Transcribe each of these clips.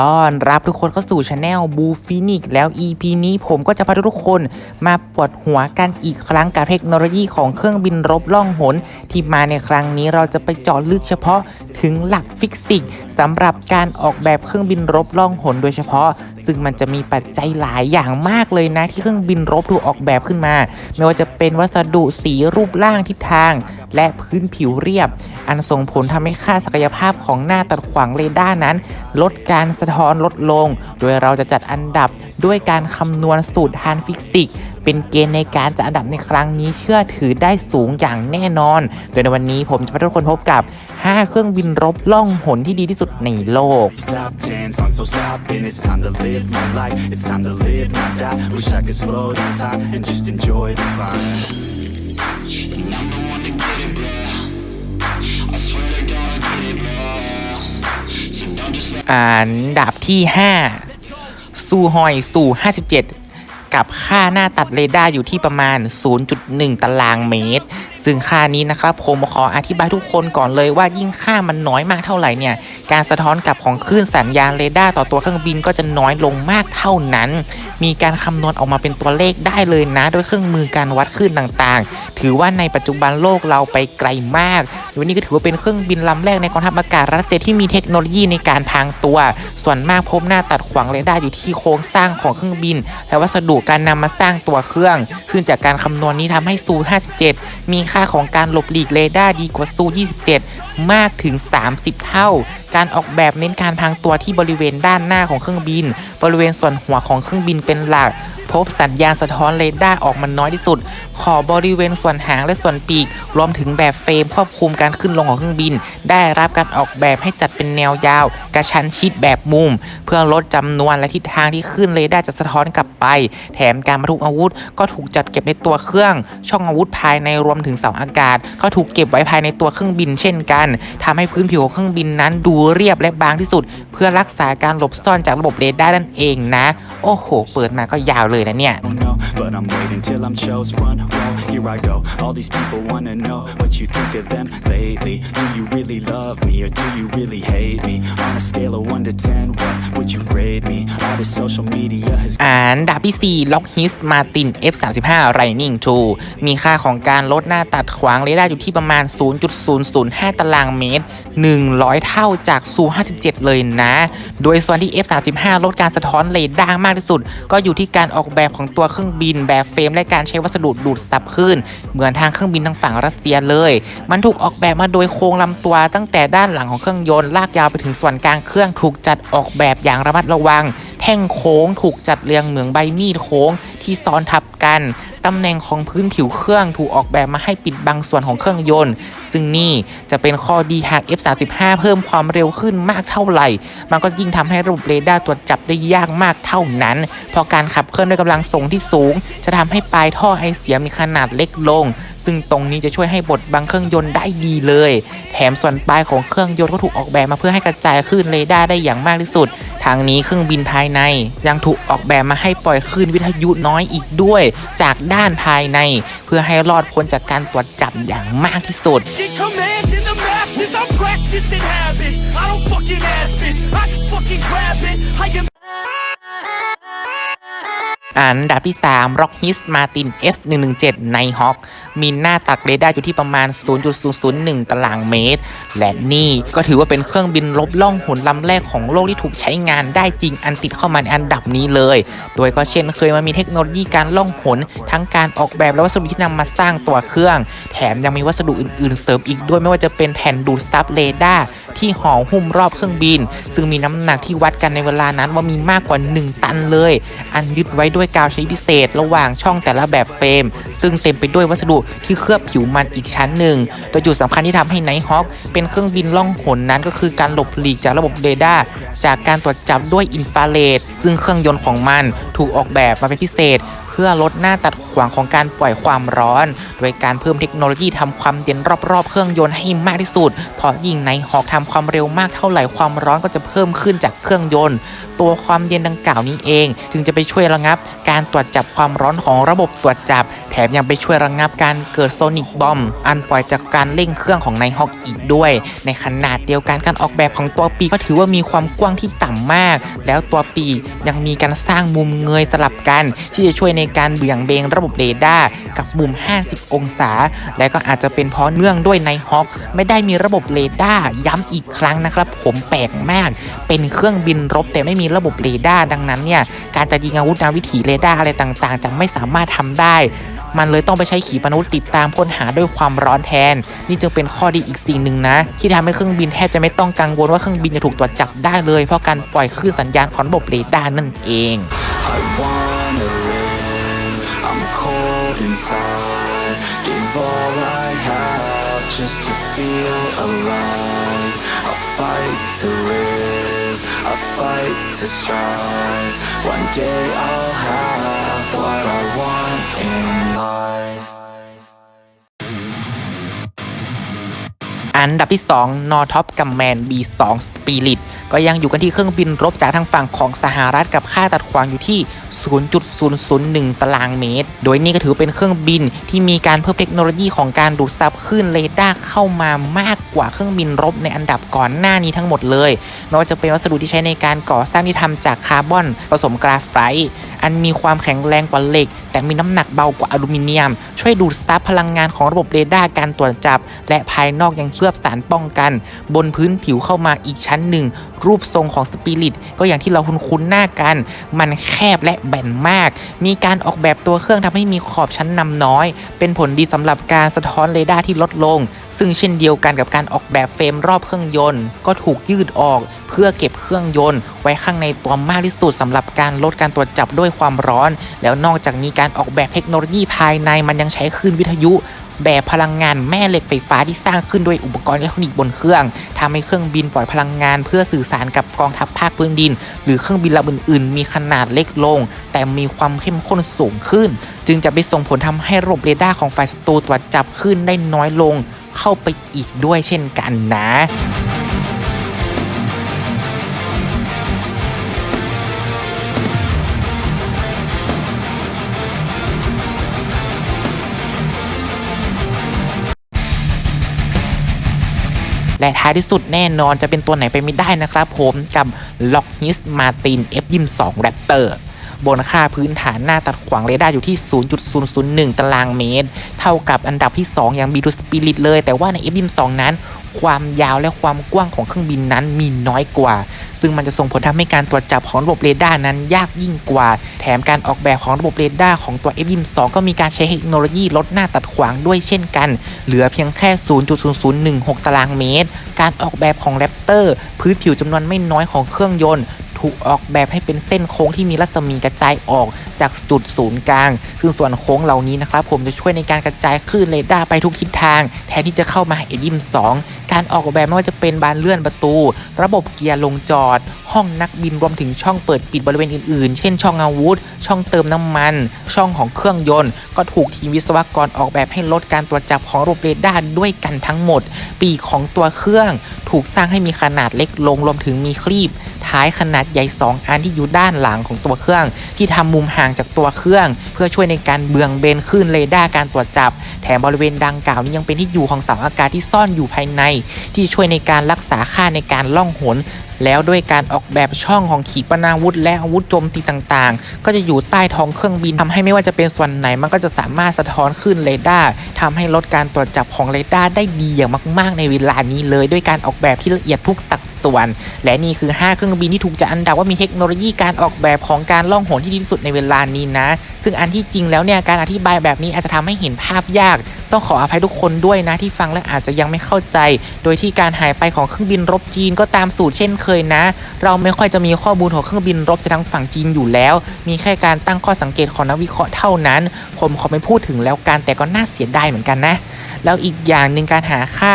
ต้อนรับทุกคนเข้าสู่ช anel บูฟินิกแล้ว EP นี้ผมก็จะพาทุกคนมาปวดหัวกันอีกครั้งกับเทคโนโลยีของเครื่องบินรบล่องหน ที่มาในครั้งนี้เราจะไปเจาะลึกเฉพาะถึงหลักฟิสิกส์สำหรับการออกแบบเครื่องบินรบล่องหนโดยเฉพาะ ซึ่งมันจะมีปัจจัยหลายอย่างมากเลยนะ ที่เครื่องบินรบถูกออกแบบขึ้นมา ไม่ว่าจะเป็นวัสดุสีรูปร่างทิศทาง และพื้นผิวเรียบ อันส่งผลทำให้ค่าศักยภาพของหน้าตัดขวางเรดาร์นั้น ลดการสะท้อนลดลง โดยเราจะจัดอันดับด้วยการคำนวณสูตรทางฟิสิกส์เป็นเกณฑ์ในการจัดอันดับในครั้งนี้เชื่อถือได้สูงอย่างแน่นอน โดยในวันนี้ผมจะพาทุกคนพบกับ 5 เครื่องบินรบล่องหนที่ดีที่สุดในโลก Top 10 songs, so stop and it's time to live my life. It's time to live, not die. Wish I could slow down time and just enjoy the climb. So don't just let อันดับที่ 5 สู้หอยสู่ 57 กับค่าหน้าตัดเรดาร์อยู่ที่ประมาณ 0.1 ตารางเมตร ซึ่งค่านี้นะครับผมขออธิบายทุกคนก่อนเลยว่ายิ่งค่ามันน้อยมากเท่าไหร่เนี่ยการสะท้อนกลับของคลื่นสัญญาณเรดาร์ต่อตัวเครื่องบินก็จะน้อยลงมากเท่านั้น มีการคำนวณออกมาเป็นตัวเลขได้เลยนะ ด้วยเครื่องมือการวัดคลื่นต่างๆ ถือว่าในปัจจุบันโลกเราไปไกลมากวันนี้ก็ถือว่าเป็นเครื่องบินลำแรกในกองทัพอากาศรัสเซียที่มีเทคโนโลยีในการพางตัว ส่วนมากพบหน้าตัดขวางเรดาร์อยู่ที่โครงสร้างของเครื่องบิน และวัสดุการนำมาสร้างตัวเครื่อง ซึ่งจากการคำนวณนี้ทำให้ซู57มีค่าของการหลบหลีกเรดาร์ดีกว่าซู27 มากถึง 30 เท่า การออกแบบเน้นการพรางตัวที่บริเวณด้านหน้าของเครื่องบิน บริเวณส่วนหัวของเครื่องบินเป็นหลัก พบสัญญาณสะท้อนเรดาร์ออกมาน้อยที่สุด ขอบบริเวณส่วนหางและส่วนปีก รวมถึงแบบเฟรมควบคุมการขึ้นลงของเครื่องบิน ได้รับการออกแบบให้จัดเป็นแนวยาว กระชั้นชิดแบบมุม เพื่อลดจำนวนและทิศทางที่ขึ้นเรดาร์จะสะท้อนกลับไป แถมการบรรทุกอาวุธ ก็ถูกจัดเก็บในตัวเครื่อง ช่องอาวุธภายในรวมถึงเสาอากาศ ก็ถูกเก็บไว้ภายในตัวเครื่องบินเช่นกันทำให้พื้นผิวของเครื่องบินนั้นดูเรียบและบางที่สุด เพื่อรักษาการหลบซ่อนจากระบบเรดาร์นั่นเองนะ โอ้โห เปิดมาก็ยาวเลยนะเนี่ย don't know, but I'm waiting till I'm chose. Front row, here I go. All these people wanna know what you think of them lately. Do you really love me or do you really hate me? On a scale of 1 to 10, what would you grade me? All this social media has อันดับที่4 Lockheed Martin F35 Lightning II มีค่าของการลดหน้าตัดขวางเรดาร์อยู่ที่ประมาณ 0.005 ตารางเมตร 100 เท่าจากซู57 เลยนะ โดยส่วนที่ F35 ลดการสะท้อนเรดาร์มากที่สุด ก็อยู่ที่การออกแบบของตัวเครื่องบิน แบบเฟรมและการใช้วัสดุดูดซับคลื่นเหมือนทางเครื่องบินทางฝั่งรัสเซียเลย มันถูกออกแบบมาโดยโครงลำตัวตั้งแต่ด้านหลังของเครื่องยนต์ลากยาวไปถึงส่วนกลางเครื่องถูกจัดออกแบบอย่างระมัดระวัง แท่งโค้งถูกจัดเรียงเหมือนใบมีดโค้งที่ซ้อนทับกัน ตำแหน่งของพื้นผิวเครื่องถูกออกแบบมาให้ปิดบังส่วนของเครื่องยนต์ ซึ่งนี่จะเป็นข้อดีหาก F35 เพิ่มความเร็วขึ้นมากเท่าไหร่ มันก็ยิ่งทำให้ระบบเรดาร์ตรวจจับได้ยากมากเท่านั้น เพราะการขับเคลื่อนด้วยกำลังส่งที่สูง จะทำให้ปลายท่อไอเสียมีขนาดเล็กลง ซึ่งตรงนี้จะช่วยให้บดบังเครื่องยนต์ได้ดีเลย แถมส่วนปลายของเครื่องยนต์ก็ถูกออกแบบมาเพื่อให้กระจายคลื่นเรดาร์ได้อย่างมากที่สุด ทางนี้เครื่องบินภายในยังถูกออกแบบมาให้ปล่อยคลื่นวิทยุน้อยอีกด้วย จากด้านภายใน เพื่อให้รอดพ้นจากการตรวจจับอย่างมากที่สุด I'm practicing habits. I don't fucking ask bitch. I just fucking grab it. I am. อันดับที่3 Lockheed Martin F117 Nighthawk มีหน้าตัดเรดาร์อยู่ที่ประมาณ 0.001 ตารางเมตร และนี่ก็ถือว่าเป็นเครื่องบินลบล่องหนลำแรกของโลกที่ถูกใช้งานได้จริงอันติดเข้ามาในอันดับนี้เลย โดยก็เช่นเคยมันมีเทคโนโลยีการล่องหน ทั้งการออกแบบและวัสดุที่นำมาสร้างตัวเครื่อง แถมยังมีวัสดุอื่นๆ เสริมอีกด้วยไม่ว่าจะเป็นแผ่นดูดซับเรดาร์ที่ห่อหุ้มรอบเครื่องบิน ซึ่งมีน้ำหนักที่วัดกันในเวลานั้นว่ามีมากกว่า 1 ตันเลย อันยึดไว้ด้วยกาวชนิดพิเศษ ระหว่างช่องแต่ละแบบเฟรม ซึ่งเต็มไปด้วยวัสดุที่เคลือบผิวมันอีกชั้นหนึ่งโดยจุดสำคัญที่ทำให้ไนท์ฮอคเป็นเครื่องบินล่องหนนั้นก็คือการหลบหลีกจากระบบเรดาร์จากการตรวจจับด้วยอินฟราเรดซึ่งเครื่องยนต์ของมันถูกออกแบบมาเป็นพิเศษ เพื่อลดหน้าตัด ขขวางของการปล่อยความร้อน โดยการเพิ่มเทคโนโลยีทำความเย็นรอบๆ เครื่องยนต์ให้มากที่สุด เพราะยิ่งในหอกทำความเร็วมากเท่าไหร่ความร้อนก็จะเพิ่มขึ้นจากเครื่องยนต์ ตัวความเย็นดังกล่าวนี้เอง จึงจะไปช่วยระงับ การตรวจจับความร้อนของระบบตรวจจับ แถมยังไปช่วยระงับการเกิดโซนิกบอมอันปล่อยจากการเร่งเครื่องของในฮอกอีกด้วย ในขนาดเดียวกันการออกแบบของตัวปีกก็ถือว่ามีความกว้างที่ต่ำมาก แล้วตัวปีกยังมีการสร้างมุมเงยสลับกัน ที่จะช่วยในการเบี่ยงเบนระบบบบเรดาร์กับมุม 50 องศา และก็อาจจะเป็นเพราะเนื่องด้วยในฮอกไม่ได้มีระบบเรดาร์ย้ำอีกครั้งนะครับ ผมแปลกมาก เป็นเครื่องบินรบแต่ไม่มีระบบเรดาร์ดังนั้นเนี่ยการจะยิงอาวุธนาวิถีเรดาร์อะไรต่างๆ จะไม่สามารถทำได้มันเลยต้องไปใช้ขีปนาวุธติดตามค้นหาด้วยความร้อนแทน นี่จึงเป็นข้อดีอีกสิ่งหนึ่งนะ ที่ทำให้เครื่องบินแทบจะไม่ต้องกังวลว่าเครื่องบินจะถูกตรวจจับได้เลย เพราะการปล่อยคลื่นสัญญาณของระบบเรดาร์นั่นเอง cold inside Give all I have just to feel alive I fight to live, I fight to strive One day I'll have what I want in life อันดับที่ 2 นอท็อปกัมแมน B2 Spirit ก็ยังอยู่กันที่เครื่องบินรบจากทางฝั่งของสหรัฐกับค่าตัดขวางอยู่ที่ 0.001 ตารางเมตร โดยนี่ก็ถือเป็นเครื่องบินที่มีการเพิ่มเทคโนโลยีของการดูดซับคลื่นเรดาร์เข้ามามากกว่าเครื่องบินรบในอันดับก่อนหน้านี้ทั้งหมดเลยไม่ว่าจะเป็นวัสดุที่ใช้ในการก่อสร้างที่ทำจากคาร์บอนผสมกราไฟต์อันมีความแข็งแรงกว่าเหล็ก แต่มีน้ำหนักเบากว่าอลูมิเนียม ช่วยดูดซับพลังงานของระบบเรดาร์การตรวจจับ และภายนอกยังเคลือบสารป้องกัน บนพื้นผิวเข้ามาอีกชั้นหนึ่งรูปทรงของสปิริตก็อย่างที่เราคุ้นๆหน้ากัน มันแคบและแบนมาก มีการออกแบบตัวเครื่องทำให้มีขอบชั้นนำน้อย เป็นผลดีสำหรับการสะท้อนเรดาร์ที่ลดลง ซึ่งเช่นเดียวกันกับการออกแบบเฟรมรอบเครื่องยนต์ ก็ถูกยืดออก พื่อเก็บเครื่องยนต์ ไว้ข้างในตัวมากที่สุดสำหรับการลดการตรวจจับด้วยความร้อน แล้วนอกจากนี้การออกแบบเทคโนโลยีภายในมันยังใช้คลื่นวิทยุ แบบพลังงานแม่เหล็กไฟฟ้าที่สร้างขึ้นด้วยอุปกรณ์อิเล็กทรอนิกส์บนเครื่องทำให้เครื่องบินปล่อยพลังงาน เพื่อสื่อสารกับกองทัพภาคพื้นดิน หรือเครื่องบินลำอื่น ๆ มีขนาดเล็กลง แต่มีความเข้มข้นสูงขึ้น จึงจะไปส่งผลทำให้ระบบเรดาร์ของฝ่ายศัตรูตรวจจับขึ้นได้น้อยลง เข้าไปอีกด้วยเช่นกันนะ และท้ายที่สุดแน่นอนจะเป็นตัวไหนไปไม่ได้นะครับผมกับ Lockheed Martin F22 Raptor บนค่าพื้นฐานหน้าตัดขวางเรดาร์อยู่ที่ 0.001 ตารางเมตร เท่ากับอันดับที่ 2 อย่างบีดูสปิริตเลย แต่ว่าใน F22 นั้น ความยาวและความกว้างของเครื่องบินนั้นมีน้อยกว่า ซึ่งมันจะส่งผลทำให้การตรวจจับของระบบเรดาร์นั้นยากยิ่งกว่า แถมการออกแบบของระบบเรดาร์ของตัว F22 ก็มีการใช้เทคโนโลยีลดหน้าตัดขวางด้วยเช่นกัน เหลือเพียงแค่ 0.0016 ตารางเมตร การออกแบบของ Raptor พื้นผิวจำนวนไม่น้อยของเครื่องยนต์ ถูกออกแบบให้เป็นเส้นโค้งที่มีรัศมีกระจายออกจากจุดศูนย์กลาง ซึ่งส่วนโค้งเหล่านี้นะครับผมจะช่วยในการกระจายคลื่นเรดาร์ไปทุกทิศทาง แทนที่จะเข้ามาเอยิม 2 การออกแบบไม่ว่าจะเป็นบานเลื่อนประตู ระบบเกียร์ลงจอด ห้องนักบินรวมถึงช่องเปิดปิดบริเวณอื่นๆ เช่นช่องอาวุธ ช่องเติมน้ำมัน ช่องของเครื่องยนต์ ก็ถูกทีมวิศวกรออกแบบให้ลดการตรวจจับของระบบเรดาร์ด้วยกันทั้งหมด ปีกของตัวเครื่อง ถูกสร้างให้มีขนาดเล็กลงรวมถึงมีครีบ ท้ายขนาดใหญ่ 2 อันที่อยู่ด้านหลังของตัวเครื่อง ที่ทำมุมห่างจากตัวเครื่อง เพื่อช่วยในการเบืองเบนคลื่นเรดาร์การตรวจจับ แถมบริเวณดังกล่าวนี้ยังเป็นที่อยู่ของเสาอากาศที่ซ่อนอยู่ภายใน ที่ช่วยในการรักษาค่าในการล่องหนแล้วด้วยการออกแบบช่องของขีปนาวุธ และอาวุธโจมตีต่างๆ ก็จะอยู่ใต้ท้องเครื่องบินทำให้ไม่ว่าจะเป็นส่วนไหนมันก็จะสามารถสะท้อนขึ้นเรดาร์ทำให้ลดการตรวจจับของเรดาร์ได้ดีอย่างมาก ๆ ในเวลานี้เลยด้วยการออกแบบที่ละเอียดทุกสัดส่วน และนี่คือ 5 เครื่องบินที่ถูกจัดอันดับว่ามีเทคโนโลยีการออกแบบของการล่องหนที่ดีที่สุดในเวลานี้นะ ซึ่งอันที่จริงแล้วเนี่ยการอธิบายแบบนี้อาจจะทำให้เห็นภาพยาก ต้องขออภัยทุกคนด้วยนะที่ฟังและอาจจะยังไม่เข้าใจ โดยที่การหายไปของเครื่องบินรบจีนก็ตามสูตรเช่นเคยนะ เราไม่ค่อยจะมีข้อมูลของเครื่องบินรบจากทางฝั่งจีนอยู่แล้ว มีแค่การตั้งข้อสังเกตของนักวิเคราะห์เท่านั้น ผมขอไม่พูดถึงแล้วกันแต่ก็น่าเสียดายเหมือนกันนะ แล้วอีกอย่างหนึ่งการหาค่า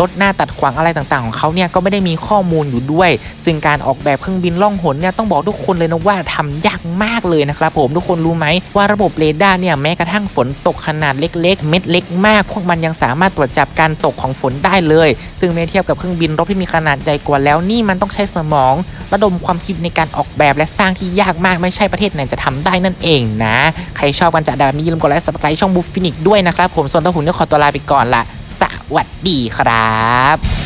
รถหน้าตัดขวางอะไรต่างๆ ของเขาเนี่ยก็ไม่ได้มีข้อมูลอยู่ด้วย ซึ่งการออกแบบเครื่องบินล่องหนเนี่ยต้องบอกทุกคนเลยนะว่าทำยากมากเลยนะครับผมทุกคนรู้ไหมว่าระบบเรดาร์เนี่ยแม้กระทั่งฝนตกขนาดเล็ก ๆ เม็ดเล็กมากพวกมันยังสามารถตรวจจับการตกของฝนได้เลย ซึ่งเมื่อเทียบกับเครื่องบินรบที่มีขนาดใหญ่กว่าแล้วนี่มันต้องใช้สมอง ระดมความคิดในการออกแบบและสร้างที่ยากมากไม่ใช่ประเทศไหนจะทำได้นั่นเองนะ ใครชอบกันจะแบบนี้อย่าลืมกดไลค์สับสไครต์ช่องบุฟฟินิกด้วยนะครับผมส่วนตัวหุ่นก็ขอตัวลาไปก่อนละ สวัสดีครับ